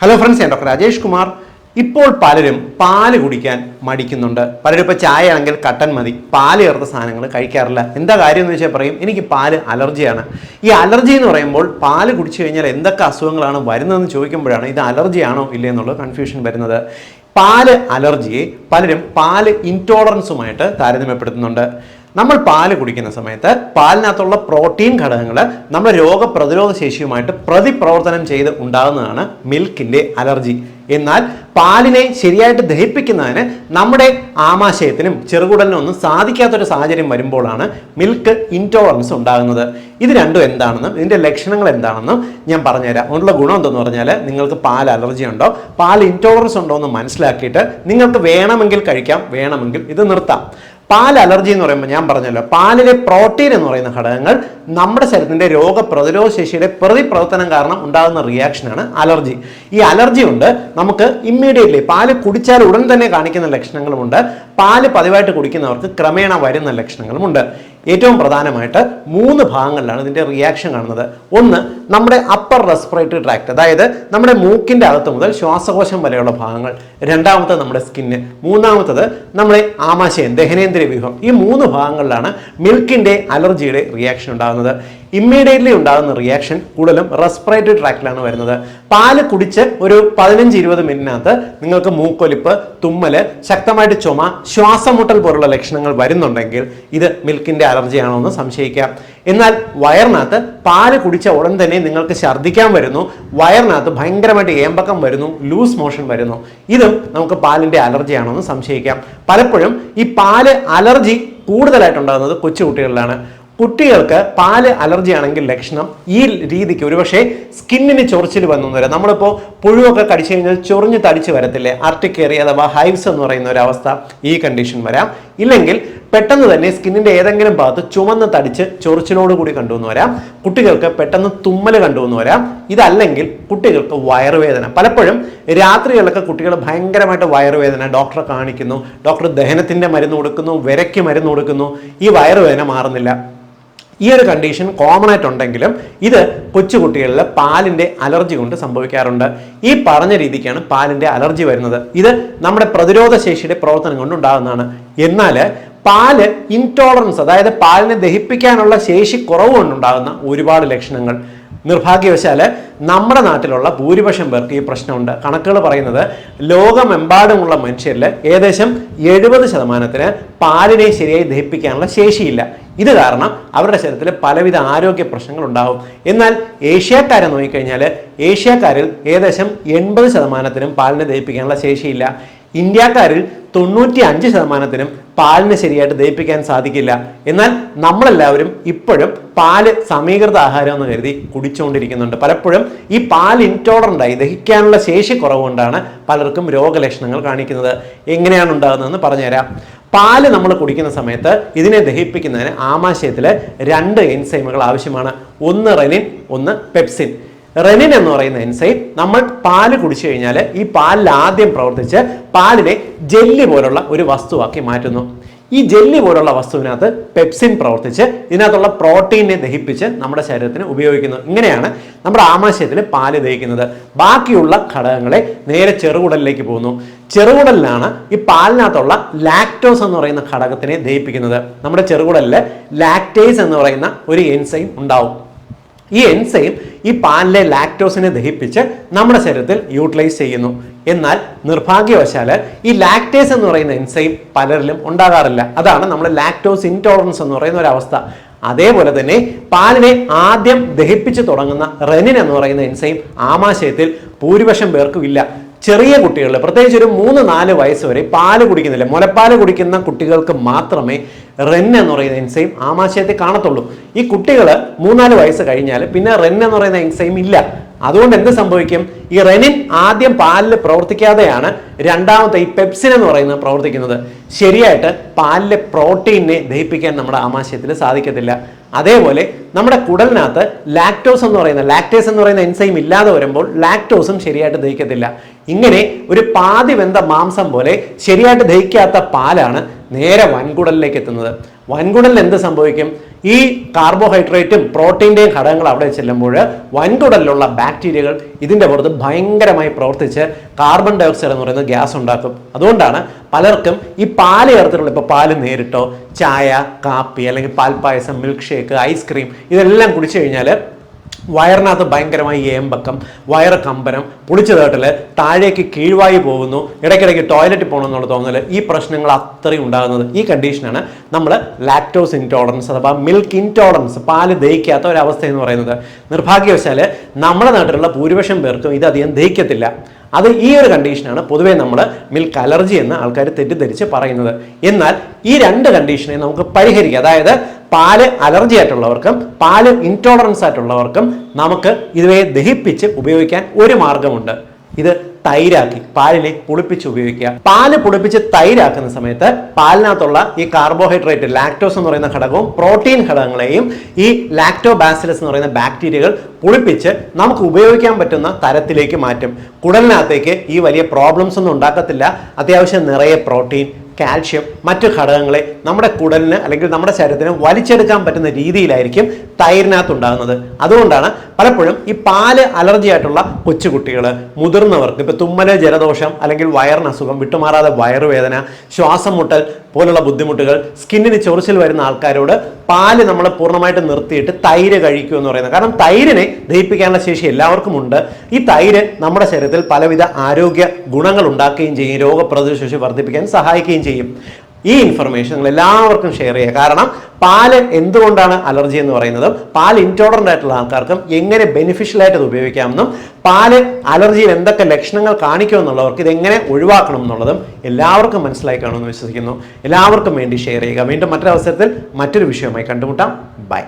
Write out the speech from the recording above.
Hello friends ഞാൻ doctor Rajesh Kumar. ഇപ്പോൾ പലരും പാൽ കുടിക്കാൻ മടിക്കുന്നുണ്ട്. പലരും ഇപ്പോൾ ചായ ആണെങ്കിൽ കട്ടൻ മതി. പാൽ ചേർത്ത സാധനങ്ങൾ കഴിക്കാറില്ല. എന്താ കാര്യം എന്ന് വെച്ചാൽ പറയും എനിക്ക് പാൽ അലർജിയാണ്. ഈ അലർജി എന്ന് പറയുമ്പോൾ പാൽ കുടിച്ചു കഴിഞ്ഞാൽ എന്തൊക്കെ അസുഖങ്ങളാണ് വരുന്നതെന്ന് ചോദിക്കുമ്പോഴാണ് ഇത് അലർജിയാണോ ഇല്ലേ എന്നുള്ളത് കൺഫ്യൂഷൻ വരുന്നത്. പാൽ അലർജിയെ പലരും പാൽ ഇൻടോളറൻസുമായിട്ട് താരതമ്യപ്പെടുത്തുന്നുണ്ട്. നമ്മൾ പാൽ കുടിക്കുന്ന സമയത്ത് പാലിനകത്തുള്ള പ്രോട്ടീൻ ഘടകങ്ങൾ നമ്മുടെ രോഗപ്രതിരോധ ശേഷിയുമായിട്ട് പ്രതിപ്രവർത്തനം ചെയ്ത് ഉണ്ടാകുന്നതാണ് മിൽക്കിന്റെ അലർജി. എന്നാൽ പാലിനെ ശരിയായിട്ട് ദഹിപ്പിക്കുന്നതിന് നമ്മുടെ ആമാശയത്തിനും ചെറുകുടലിനും ഒന്നും സാധിക്കാത്തൊരു സാഹചര്യം വരുമ്പോഴാണ് മിൽക്ക് ഇൻടോളറൻസ് ഉണ്ടാകുന്നത്. ഇത് രണ്ടും എന്താണെന്നും ഇതിന്റെ ലക്ഷണങ്ങൾ എന്താണെന്നും ഞാൻ പറഞ്ഞുതരാം. അതിനുള്ള ഗുണം എന്തെന്ന് പറഞ്ഞാൽ നിങ്ങൾക്ക് പാൽ അലർജി ഉണ്ടോ പാൽ ഇൻടോളറൻസ് ഉണ്ടോ എന്ന് മനസ്സിലാക്കിയിട്ട് നിങ്ങൾക്ക് വേണമെങ്കിൽ കഴിക്കാം വേണമെങ്കിൽ ഇത് നിർത്താം. പാൽ അലർജി എന്ന് പറയുമ്പോൾ ഞാൻ പറഞ്ഞല്ലോ പാലിലെ പ്രോട്ടീൻ എന്ന് പറയുന്ന ഘടകങ്ങൾ നമ്മുടെ ശരീരത്തിന്റെ രോഗപ്രതിരോധ ശേഷിയുടെ പ്രതിപ്രവർത്തനം കാരണം ഉണ്ടാകുന്ന റിയാക്ഷനാണ് അലർജി. ഈ അലർജി ഉണ്ട് നമുക്ക് ഇമ്മീഡിയറ്റ്ലി പാൽ കുടിച്ചാൽ ഉടൻ തന്നെ കാണിക്കുന്ന ലക്ഷണങ്ങളുമുണ്ട് പാൽ പതിവായിട്ട് കുടിക്കുന്നവർക്ക് ക്രമേണ വരുന്ന ലക്ഷണങ്ങളുമുണ്ട്. ഏറ്റവും പ്രധാനമായിട്ട് മൂന്ന് ഭാഗങ്ങളിലാണ് ഇതിന്റെ റിയാക്ഷൻ കാണുന്നത്. ഒന്ന് നമ്മുടെ അപ്പർ റെസ്പിറേറ്ററി ട്രാക്ട് അതായത് നമ്മുടെ മൂക്കിന്റെ അകത്ത് മുതൽ ശ്വാസകോശം വരെയുള്ള ഭാഗങ്ങൾ. രണ്ടാമത്തത് നമ്മുടെ സ്കിന്ന് മൂന്നാമത്തത് നമ്മുടെ ആമാശയം ദഹനേന്ദ്രിയ വ്യൂഹം ഈ മൂന്ന് ഭാഗങ്ങളിലാണ് മിൽക്കിന്റെ അലർജിയുടെ റിയാക്ഷൻ ഉണ്ടാകുന്നത്. ഇമ്മീഡിയറ്റ്ലി ഉണ്ടാകുന്ന റിയാക്ഷൻ കൂടുതലും റെസ്പിറേറ്ററി ട്രാക്റ്റിലാണ് വരുന്നത്. പാൽ കുടിച്ച് ഒരു പതിനഞ്ച് ഇരുപത് മിനിറ്റിനകത്ത് നിങ്ങൾക്ക് മൂക്കൊലിപ്പ് തുമ്മൽ ശക്തമായിട്ട് ചുമ ശ്വാസമുട്ടൽ പോലുള്ള ലക്ഷണങ്ങൾ വരുന്നുണ്ടെങ്കിൽ ഇത് മിൽക്കിന്റെ അലർജി ആണോ എന്ന് സംശയിക്കാം. എന്നാൽ വയറിനകത്ത് പാൽ കുടിച്ച ഉടൻ തന്നെ നിങ്ങൾക്ക് ഛർദ്ദിക്കാൻ വരുന്നു. വയറിനകത്ത് ഭയങ്കരമായിട്ട് ഏമ്പക്കം വരുന്നു ലൂസ് മോഷൻ വരുന്നു. ഇതും നമുക്ക് പാലിന്റെ അലർജി ആണോ എന്ന് സംശയിക്കാം. പലപ്പോഴും ഈ പാൽ അലർജി കൂടുതലായിട്ടുണ്ടാകുന്നത് കൊച്ചുകുട്ടികളിലാണ്. കുട്ടികൾക്ക് പാൽ അലർജി ആണെങ്കിൽ ലക്ഷണം ഈ രീതിക്ക് ഒരുപക്ഷെ സ്കിന്നിന് ചൊറിച്ചിൽ വന്നു വരാം നമ്മളിപ്പോൾ പുഴുവൊക്കെ കടിച്ചു കഴിഞ്ഞാൽ ചൊറിഞ്ഞ് തടിച്ച് വരത്തില്ലേ? അർട്ടിക്കേറി അഥവാ ഹൈവ്സ് എന്ന് പറയുന്ന ഒരു അവസ്ഥ ഈ കണ്ടീഷൻ വരാം. ഇല്ലെങ്കിൽ പെട്ടെന്ന് തന്നെ സ്കിന്നിന്റെ ഏതെങ്കിലും ഭാഗത്ത് ചുമന്ന് തടിച്ച് ചൊറിച്ചിലോട് കൂടി കണ്ടുവന്ന് വരാം. കുട്ടികൾക്ക് പെട്ടെന്ന് തുമ്മൽ കണ്ടുവന്ന് വരാം. ഇതല്ലെങ്കിൽ കുട്ടികൾക്ക് വയറുവേദന. പലപ്പോഴും രാത്രികളിലൊക്കെ കുട്ടികൾ ഭയങ്കരമായിട്ട് വയറുവേദന ഡോക്ടറെ കാണിക്കുന്നു. ഡോക്ടർ ദഹനത്തിന്റെ മരുന്ന് കൊടുക്കുന്നു വിരയ്ക്ക് മരുന്ന് കൊടുക്കുന്നു. ഈ വയറുവേദന മാറുന്നില്ല. ഈ ഒരു കണ്ടീഷൻ കോമൺ ആയിട്ടുണ്ടെങ്കിലും ഇത് കൊച്ചുകുട്ടികളിൽ പാലിന്റെ അലർജി കൊണ്ട് സംഭവിക്കാറുണ്ട്. ഈ പറഞ്ഞ രീതിക്കാണ് പാലിന്റെ അലർജി വരുന്നത്. ഇത് നമ്മുടെ പ്രതിരോധ ശേഷിയുടെ പ്രവർത്തനം കൊണ്ട് ഉണ്ടാകുന്നതാണ്. എന്നാൽ പാൽ ഇൻടോളറൻസ് അതായത് പാലിനെ ദഹിപ്പിക്കാനുള്ള ശേഷി കുറവ് കൊണ്ടുണ്ടാകുന്ന ഒരുപാട് ലക്ഷണങ്ങൾ. നിർഭാഗ്യവശാൽ നമ്മുടെ നാട്ടിലുള്ള ഭൂരിപക്ഷം പേർക്ക് ഈ പ്രശ്നമുണ്ട്. കണക്കുകൾ പറയുന്നത് ലോകമെമ്പാടുമുള്ള മനുഷ്യരിൽ ഏകദേശം എഴുപത് ശതമാനത്തിന് പാലിനെ ശരിയായി ദഹിപ്പിക്കാനുള്ള ശേഷിയില്ല. ഇത് കാരണം അവരുടെ ശരീരത്തിൽ പലവിധ ആരോഗ്യ പ്രശ്നങ്ങൾ ഉണ്ടാകും എന്നാൽ ഏഷ്യക്കാരെ നോക്കിക്കഴിഞ്ഞാൽ ഏഷ്യക്കാരിൽ ഏകദേശം എൺപത് ശതമാനത്തിനും പാലിനെ ദഹിപ്പിക്കാനുള്ള ശേഷിയില്ല. ഇന്ത്യക്കാരിൽ തൊണ്ണൂറ്റി അഞ്ച് ശതമാനത്തിനും പാലിന് ശരിയായിട്ട് ദഹിപ്പിക്കാൻ സാധിക്കില്ല. എന്നാൽ നമ്മളെല്ലാവരും ഇപ്പോഴും പാൽ സമീകൃത ആഹാരം എന്ന് കരുതി കുടിച്ചുകൊണ്ടിരിക്കുന്നുണ്ട്. പലപ്പോഴും ഈ പാൽ ഇൻടോളറന്റായി ദഹിക്കാനുള്ള ശേഷി കുറവുകൊണ്ടാണ് പലർക്കും രോഗലക്ഷണങ്ങൾ കാണിക്കുന്നത്. എങ്ങനെയാണ് ഉണ്ടാകുന്നതെന്ന് പറഞ്ഞുതരാം. പാൽ നമ്മൾ കുടിക്കുന്ന സമയത്ത് ഇതിനെ ദഹിപ്പിക്കുന്നതിന് ആമാശയത്തിൽ രണ്ട് എൻസൈമുകൾ ആവശ്യമാണ്. ഒന്ന് റെനിൻ ഒന്ന് പെപ്സിൻ. റെനിൻ എന്ന് പറയുന്ന എൻസൈം നമ്മൾ പാൽ കുടിച്ചു കഴിഞ്ഞാൽ ഈ പാലിൽ ആദ്യം പ്രവർത്തിച്ച് പാലിനെ ജെല്ലി പോലുള്ള ഒരു വസ്തുവാക്കി മാറ്റുന്നു. ഈ ജെല്ലി പോലുള്ള വസ്തുവിനകത്ത് പെപ്സിൻ പ്രവർത്തിച്ച് ഇതിനകത്തുള്ള പ്രോട്ടീനെ ദഹിപ്പിച്ച് നമ്മുടെ ശരീരത്തിന് ഉപയോഗിക്കുന്നു. ഇങ്ങനെയാണ് നമ്മുടെ ആമാശയത്തിൽ പാൽ ദഹിക്കുന്നത്. ബാക്കിയുള്ള ഘടകങ്ങളെ നേരെ ചെറുകുടലിലേക്ക് പോകുന്നു. ചെറുകുടലിലാണ് ഈ പാലിനകത്തുള്ള ലാക്ടോസ് എന്ന് പറയുന്ന ഘടകത്തിനെ ദഹിപ്പിക്കുന്നത്. നമ്മുടെ ചെറുകുടലിൽ ലാക്ടേസ് എന്ന് പറയുന്ന ഒരു എൻസൈം ഉണ്ടാവും. ഈ എൻസൈം ഈ പാലിലെ ലാക്ടോസിനെ ദഹിപ്പിച്ച് നമ്മുടെ ശരീരത്തിൽ യൂട്ടിലൈസ് ചെയ്യുന്നു. എന്നാൽ നിർഭാഗ്യവശാൽ ഈ ലാക്ടേസ് എന്ന് പറയുന്ന എൻസൈം പലരിലും ഉണ്ടാകാറില്ല. അതാണ് നമ്മൾ ലാക്ടോസ് ഇൻടോളറൻസ് എന്ന് പറയുന്ന ഒരു അവസ്ഥ. അതേപോലെ തന്നെ പാലിനെ ആദ്യം ദഹിപ്പിച്ച് തുടങ്ങുന്ന റെനിൻ എന്ന് പറയുന്ന എൻസൈം ആമാശയത്തിൽ ഭൂരിപക്ഷം പേർക്കും ഇല്ല. ചെറിയ കുട്ടികളിൽ പ്രത്യേകിച്ച് ഒരു മൂന്ന് നാല് വയസ്സ് വരെ പാൽ കുടിക്കുന്നില്ല. മുലപ്പാൽ കുടിക്കുന്ന കുട്ടികൾക്ക് മാത്രമേ റെൻ എന്ന് പറയുന്ന എൻസൈം ആമാശയത്തിൽ കാണത്തുള്ളൂ. ഈ കുട്ടികൾ മൂന്നാൽ വയസ്സ് കഴിഞ്ഞാൽ പിന്നെ റെൻ എന്ന് പറയുന്ന എൻസൈം ഇല്ല. അതുകൊണ്ട് എന്ത് സംഭവിക്കും? ഈ റെനിൻ ആദ്യം പാലിൽ പ്രവർത്തിക്കാതെയാണ് രണ്ടാമത്തെ ഈ പെപ്സിൻ എന്ന് പറയുന്നത് പ്രവർത്തിക്കുന്നത്. ശരിയായിട്ട് പാലിലെ പ്രോട്ടീനെ ദഹിപ്പിക്കാൻ നമ്മുടെ ആമാശയത്തിൽ സാധിക്കത്തില്ല. അതേപോലെ നമ്മുടെ കുടലിനകത്ത് ലാക്ടോസ് എന്ന് പറയുന്ന ലാക്ടേസ് എന്ന് പറയുന്ന എൻസൈം ഇല്ലാതെ വരുമ്പോൾ ലാക്ടോസും ശരിയായിട്ട് ദഹിക്കത്തില്ല. ഇങ്ങനെ ഒരു പാതി വെന്ത മാംസം പോലെ ശരിയായിട്ട് ദഹിക്കാത്ത പാലാണ് നേരെ വൻകുടലിലേക്ക് എത്തുന്നത്. വൻകുടലിൽ എന്ത് സംഭവിക്കും? ഈ കാർബോഹൈഡ്രേറ്റും പ്രോട്ടീന്റെയും ഘടകങ്ങൾ അവിടെ ചെല്ലുമ്പോൾ വൻകുടലിലുള്ള ബാക്ടീരിയകൾ ഇതിന്റെ പുറത്ത് ഭയങ്കരമായി പ്രവർത്തിച്ച് കാർബൺ ഡയോക്സൈഡ് എന്ന് പറയുന്ന ഗ്യാസ് ഉണ്ടാക്കും. അതുകൊണ്ടാണ് പലർക്കും ഈ പാൽ ചേർത്തിട്ടുള്ള ഇപ്പോൾ പാൽ നേരിട്ടോ ചായ കാപ്പി അല്ലെങ്കിൽ പാൽപ്പായസം മിൽക്ക് ഷേക്ക് ഐസ്ക്രീം ഇതെല്ലാം കുടിച്ചു കഴിഞ്ഞാൽ വയറിനകത്ത് ഭയങ്കരമായി ഏമ്പക്കം വയറ് കമ്പനം പൊളിച്ചു തേട്ടൽ താഴേക്ക് കീഴ്വായി പോകുന്നു ഇടയ്ക്കിടയ്ക്ക് ടോയ്ലറ്റിൽ പോകണം എന്നുള്ള തോന്നൽ ഈ പ്രശ്നങ്ങൾ അത്രയും ഉണ്ടാകുന്നത്. ഈ കണ്ടീഷനാണ് നമ്മൾ ലാക്ടോസ് ഇൻടോളറൻസ് അഥവാ മിൽക്ക് ഇൻടോളറൻസ് പാൽ ദഹിക്കാത്ത ഒരവസ്ഥ എന്ന് പറയുന്നത്. നിർഭാഗ്യവശാൽ നമ്മുടെ നാട്ടിലുള്ള ഭൂരിപക്ഷം പേർക്കും ഇത് ദഹിക്കത്തില്ല. അത് ഈ ഒരു കണ്ടീഷനാണ് പൊതുവെ നമ്മൾ മിൽക്ക് അലർജി എന്ന് ആൾക്കാർ തെറ്റിദ്ധരിച്ച് പറയുന്നത്. എന്നാൽ ഈ രണ്ട് കണ്ടീഷനെ നമുക്ക് പരിഹരിക്കാം. അതായത് പാൽ അലർജി ആയിട്ടുള്ളവർക്കും പാൽ ഇൻടോളറൻസ് ആയിട്ടുള്ളവർക്കും നമുക്ക് ഇതുവരെ ദഹിപ്പിച്ച് ഉപയോഗിക്കാൻ ഒരു മാർഗമുണ്ട്. ഇത് തൈരാക്കി പാലിനെ പുളിപ്പിച്ച് ഉപയോഗിക്കുക. പാൽ പുളിപ്പിച്ച് തൈരാക്കുന്ന സമയത്ത് പാലിനകത്തുള്ള ഈ കാർബോഹൈഡ്രേറ്റ് ലാക്ടോസ് എന്ന് പറയുന്ന ഘടകവും പ്രോട്ടീൻ ഘടകങ്ങളെയും ഈ ലാക്ടോബാസിലസ് എന്ന് പറയുന്ന ബാക്ടീരിയകൾ പുളിപ്പിച്ച് നമുക്ക് ഉപയോഗിക്കാൻ പറ്റുന്ന തരത്തിലേക്ക് മാറ്റും. കുടലിനകത്തേക്ക് ഈ വലിയ പ്രോബ്ലംസ് ഒന്നും ഉണ്ടാക്കത്തില്ല. അത്യാവശ്യം നിറയെ പ്രോട്ടീൻ കാൽഷ്യം മറ്റു ഘടകങ്ങളെ നമ്മുടെ കുടലിന് അല്ലെങ്കിൽ നമ്മുടെ ശരീരത്തിന് വലിച്ചെടുക്കാൻ പറ്റുന്ന രീതിയിലായിരിക്കും തൈരിനകത്ത് ഉണ്ടാകുന്നത്. അതുകൊണ്ടാണ് പലപ്പോഴും ഈ പാൽ അലർജി ആയിട്ടുള്ള കൊച്ചുകുട്ടികൾ മുതിർന്നവർക്ക് ഇപ്പോൾ തുമ്മൽ ജലദോഷം അല്ലെങ്കിൽ വയറിന് അസുഖം വിട്ടുമാറാതെ വയറുവേദന ശ്വാസം മുട്ടൽ പോലുള്ള ബുദ്ധിമുട്ടുകൾ സ്കിന്നിന് ചൊറിച്ചിൽ വരുന്ന ആൾക്കാരോട് പാൽ നമ്മൾ പൂർണമായിട്ട് നിർത്തിയിട്ട് തൈര് കഴിക്കൂ എന്ന് പറയുന്നത്. കാരണം തൈരിനെ ദഹിപ്പിക്കാനുള്ള ശേഷി എല്ലാവർക്കും ഉണ്ട്. ഈ തൈര് നമ്മുടെ ശരീരത്തിൽ പലവിധ ആരോഗ്യ ഗുണങ്ങൾ ഉണ്ടാക്കുകയും ചെയ്യും രോഗപ്രതിരോധ ശേഷി വർദ്ധിപ്പിക്കാൻ സഹായിക്കുകയും ചെയ്യും. ഈ ഇൻഫർമേഷൻ നിങ്ങൾ എല്ലാവർക്കും ഷെയർ ചെയ്യുക. കാരണം പാൽ എന്തുകൊണ്ടാണ് അലർജി എന്ന് പറയുന്നതും പാൽ ഇൻടോളറന്റ് ആയിട്ടുള്ള ആൾക്കാർക്കും എങ്ങനെ ബെനിഫിഷ്യൽ ആയിട്ട് ഇത് ഉപയോഗിക്കാമെന്നും പാൽ അലർജിയിൽ എന്തൊക്കെ ലക്ഷണങ്ങൾ കാണിക്കുമെന്നുള്ളവർക്ക് ഇതെങ്ങനെ ഒഴിവാക്കണം എന്നുള്ളതും എല്ലാവർക്കും മനസ്സിലായി കാണുമെന്ന് വിശ്വസിക്കുന്നു. എല്ലാവർക്കും വേണ്ടി ഷെയർ ചെയ്യുക. വീണ്ടും മറ്റൊരവസരത്തിൽ മറ്റൊരു വിഷയവുമായി കണ്ടുമുട്ടാം. ബൈ